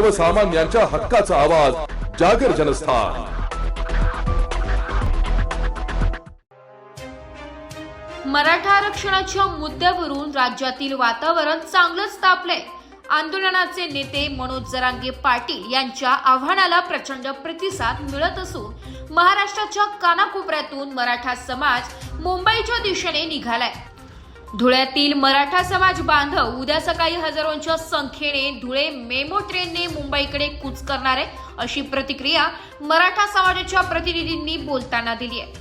सर्वसामान्यांच्या हक्काचा आवाज जागर जनस्थान. मराठा आरक्षणाच्या मुद्द्यावरून राज्यातील वातावरण चांगलंच तापलंय. आंदोलनाचे नेते मनोज जरांगे पाटील यांच्या आव्हानाला प्रचंड प्रतिसाद मिळत असून महाराष्ट्राच्या कानाकोपऱ्यातून मराठा समाज मुंबईच्या दिशेने निघालाय. धुळ्यातील मराठा समाज बांधव उद्या सकाळी हजारोंच्या संख्येने धुळे मेमो ट्रेनने मुंबईकडे कूच करणार आहे अशी प्रतिक्रिया मराठा समाजाच्या प्रतिनिधींनी बोलताना दिली आहे.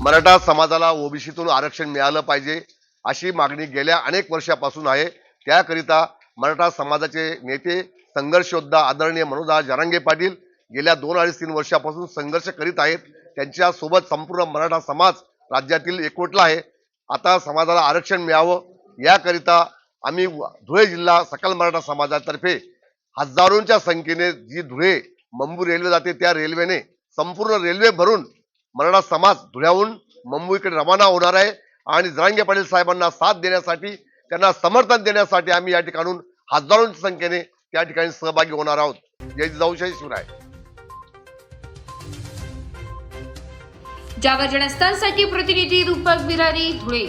मराठा समाजाला ओबीसीतून आरक्षण मिळालं पाहिजे अशी मागणी गेल्या अनेक वर्षापासून आहे. त्याकरिता मराठा समाजाचे नेते संघर्ष योद्धा आदरणीय मनोजा जरांगे पाटील गेल्या दोन अडीच तीन वर्षापासून संघर्ष करीत आहेत. त्यांच्यासोबत संपूर्ण मराठा समाज राज्यातील एकवटला आहे. आता समाजाला आरक्षण मिळावं याकरिता आम्ही धुळे जिल्हा सकल मराठा समाजातर्फे हजारोंच्या संख्येने जी धुळे मंबू रेल्वे जाते त्या रेल्वेने संपूर्ण रेल्वे भरून मराठा समाज धुळ्याहून मुंबईकडे रवाना होणार आहे. आणि जरांगे पाटील साहेबांना साथ देण्यासाठी त्यांना समर्थन देण्यासाठी आम्ही या ठिकाणून हजारोंच्या संख्येने त्या ठिकाणी सहभागी होणार आहोत. जय जाऊशाही शिवराय. जागर जनस्थानसाठी प्रतिनिधी रूपक बिरारी धुळे.